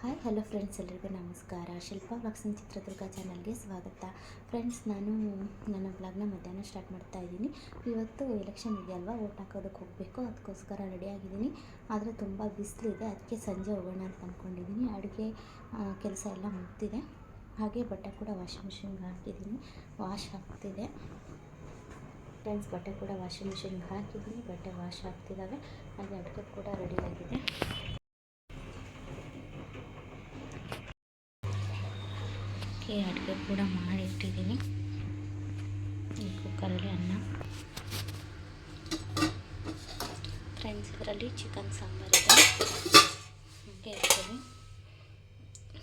Hi, hello friends ಎಲ್ಲರಿಗೂ ನಮಸ್ಕಾರ. ಶಿಲ್ಪಾ ವ್ಲಾಗ್ಸಿನ ಚಿತ್ರದುರ್ಗ ಚಾನಲ್ಗೆ ಸ್ವಾಗತ. ಫ್ರೆಂಡ್ಸ್ ನಾನು ನನ್ನ ಬ್ಲಾಗ್ನ ಮಧ್ಯಾಹ್ನ ಸ್ಟಾರ್ಟ್ ಮಾಡ್ತಾ ಇದ್ದೀನಿ. ಇವತ್ತು ಎಲೆಕ್ಷನ್ ಇದೆಯಲ್ವಾ ವೋಟ್ ಹಾಕೋದಕ್ಕೆ ಹೋಗಬೇಕು. ಅದಕ್ಕೋಸ್ಕರ ರೆಡಿಯಾಗಿದ್ದೀನಿ ಆದರೆ ತುಂಬ ಇದೆ ಅದಕ್ಕೆ ಸಂಜೆ ಹೋಗೋಣ ಅಂತ ಅಂದ್ಕೊಂಡಿದ್ದೀನಿ ಅಡುಗೆ ಕೆಲಸ ಎಲ್ಲ ಮುಗ್ತಿದೆ ಹಾಗೆ ಬಟ್ಟೆ ಕೂಡ ವಾಷಿಂಗ್ ಮಿಷಿನ್ಗೆ ಹಾಕಿದ್ದೀನಿ. ವಾಶ್ ಆಗ್ತಿದೆ. ಫ್ರೆಂಡ್ಸ್ ಬಟ್ಟೆ ಕೂಡ ವಾಷಿಂಗ್ ಮಿಷಿನ್ಗೆ ಹಾಕಿದ್ದೀನಿ. ಬಟ್ಟೆ ವಾಶ್ ಆಗ್ತಿದ್ದಾವೆ. ಹಾಗೆ ಅಡುಗೆ ಕೂಡ ರೆಡಿಯಾಗಿದೆ ಈ ಅಡುಗೆ ಕೂಡ ಮಾಡಿಟ್ಟಿದ್ದೀನಿ. ಈ ಕುಕ್ಕರಲ್ಲಿ ಅನ್ನ. ಫ್ರೆಂಡ್ಸ್ ಇದರಲ್ಲಿ ಚಿಕನ್ ಸಾಂಬಾರಿದೆ ಹಾಗೆ ಇರ್ತೀನಿ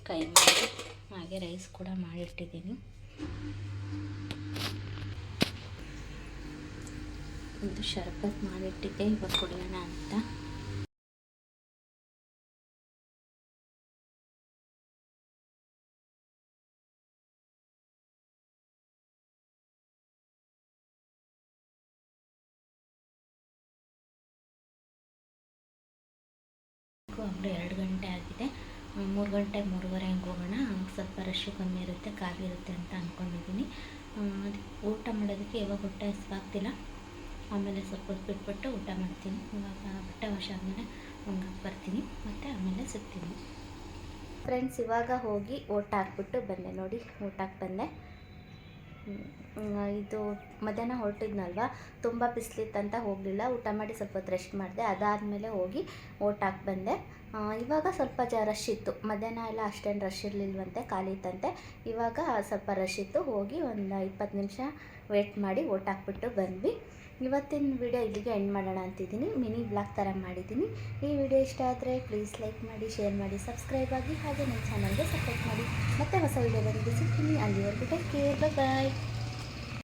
ಕೈ ಮಾಡಿ ಹಾಗೆ ರೈಸ್ ಕೂಡ ಮಾಡಿಟ್ಟಿದ್ದೀನಿ. ಒಂದು ಶರ್ಬತ್ ಮಾಡಿಟ್ಟಿದ್ದೆ, ಇವಾಗ ಕುಡಿಯೋಣ ಅಂತ. ಅವರು ಎರಡು ಗಂಟೆ ಆಗಿದೆ. ಮೂರು ಗಂಟೆ ಮೂರುವರೆ ಹಂಗೆ ಹೋಗೋಣ. ಸ್ವಲ್ಪ ರಶ್ಶು ಕಮ್ಮಿ ಇರುತ್ತೆ, ಖಾಲಿ ಇರುತ್ತೆ ಅಂತ ಅಂದ್ಕೊಂಡಿದ್ದೀನಿ ಅದಕ್ಕೆ ಊಟ ಮಾಡೋದಕ್ಕೆ ಇವಾಗ ಹೊಟ್ಟೆ ಹಸ್ವಾಗ್ತಿಲ್ಲ. ಆಮೇಲೆ ಸ್ವಲ್ಪ ಹೊತ್ತು ಬಿಟ್ಬಿಟ್ಟು ಊಟ ಮಾಡ್ತೀನಿ. ಇವಾಗ ಬಟ್ಟೆ ವಾಶ್ ಆದಮೇಲೆ ಹಂಗೆ ಬರ್ತೀನಿ. ಮತ್ತು ಆಮೇಲೆ ಸಿಗ್ತೀನಿ ಫ್ರೆಂಡ್ಸ್ ಇವಾಗ ಹೋಗಿ ಓಟ್ ಹಾಕ್ಬಿಟ್ಟು ಬಂದೆ ನೋಡಿ. ಊಟಕ್ಕೆ ಬಂದೆ. ಇದು ಮಧ್ಯಾಹ್ನ ಹೊರಟಿದ್ನಲ್ವ? ತುಂಬ ಬಿಸಿಲಿತ್ತಂತ ಹೋಗಲಿಲ್ಲ. ಊಟ ಮಾಡಿ ಸ್ವಲ್ಪ ಹೊತ್ತು ರೆಸ್ಟ್ ಮಾಡಿದೆ. ಅದಾದಮೇಲೆ ಹೋಗಿ ಓಟ್ ಹಾಕಿ ಬಂದೆ. ಇವಾಗ ಸ್ವಲ್ಪ ಜ ರಶ್ ಇತ್ತು. ಮಧ್ಯಾಹ್ನ ಎಲ್ಲ ಅಷ್ಟೇನು ರಶ್ ಇರಲಿಲ್ವಂತೆ ಖಾಲಿ ಇತ್ತಂತೆ ಇವಾಗ ಸ್ವಲ್ಪ ರಶ್ ಇತ್ತು. ಹೋಗಿ ಒಂದು ಇಪ್ಪತ್ತು ನಿಮಿಷ ವೇಟ್ ಮಾಡಿ ಓಟ್ ಹಾಕ್ಬಿಟ್ಟು ಬಂದ್ವಿ. ಇವತ್ತಿನ ವಿಡಿಯೋ ಇಲ್ಲಿಗೆ ಎಂಡ್ ಮಾಡೋಣ ಅಂತಿದ್ದೀನಿ. ಮಿನಿ ಬ್ಲಾಗ್ ಥರ ಮಾಡಿದ್ದೀನಿ. ಈ ವಿಡಿಯೋ ಇಷ್ಟ ಆದರೆ ಪ್ಲೀಸ್ ಲೈಕ್ ಮಾಡಿ ಶೇರ್ ಮಾಡಿ ಸಬ್ಸ್ಕ್ರೈಬ್ ಆಗಿ ಹಾಗೆ ನನ್ನ ಚಾನಲ್ಗೆ ಸಪೋರ್ಟ್ ಮಾಡಿ. ಮತ್ತೆ ಹೊಸ ವಿಡಿಯೋದಲ್ಲಿ ಸಿಗ್ತೀನಿ. ಅಲ್ಲಿವರೆಗೂ ಟೇಕ್ ಕೇರ್ ಬಾಯ್